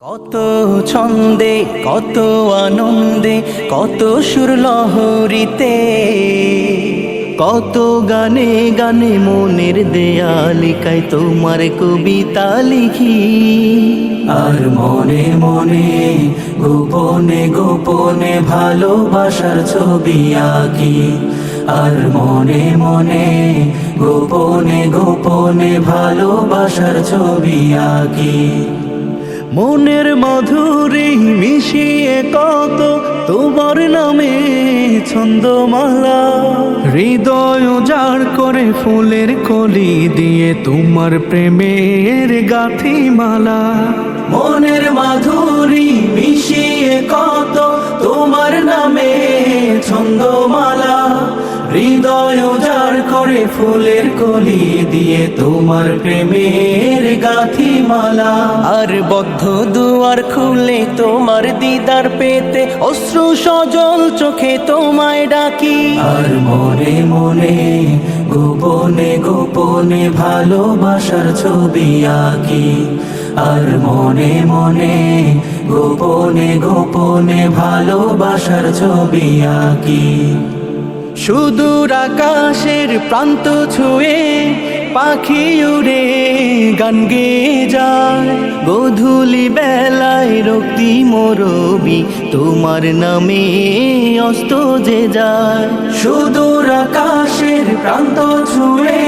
কত ছন্দে, কত আনন্দে, কত সুর লহরিতে, কত গানে গানে মনের দেয়ালিকায় তোমার কবিতা লিখি। আর মনে মনে গোপনে গোপনে ভালোবাসার ছবি আঁকি। আর মনে মনে গোপনে গোপনে ভালোবাসার ছবি আঁকি। মনের মাধুরী মিশিয়ে কত তোমার নামে ছন্দমালা। হৃদয় যার করে ফুলের কলি দিয়ে তোমার প্রেমের গাথি মালা মনের মাধুরী মিশিয়ে কত তোমার নামে ছন্দমালা। হৃদয় করে ফুলের কলি দিয়ে তোমার প্রেমের গাথি মালা আর বদ্ধ দুয়ার খুলে তোমার দিদার পেতে অশ্রু সজল চোখে তোমায় ডাকি। আর মনে মনে গোপনে গোপনে ভালোবাসার ছবি আঁকি। আর মনে মনে গোপনে গোপনে ভালোবাসার ছবি আঁকি। সুদূর আকাশের প্রান্ত ছুঁয়ে পাখি উড়ে গান গেয়ে যায়। গধূলি বেলায় রক্তি মরবি তোমার নামে অস্ত যে যায়। সুদূর আকাশের প্রান্ত ছুঁয়ে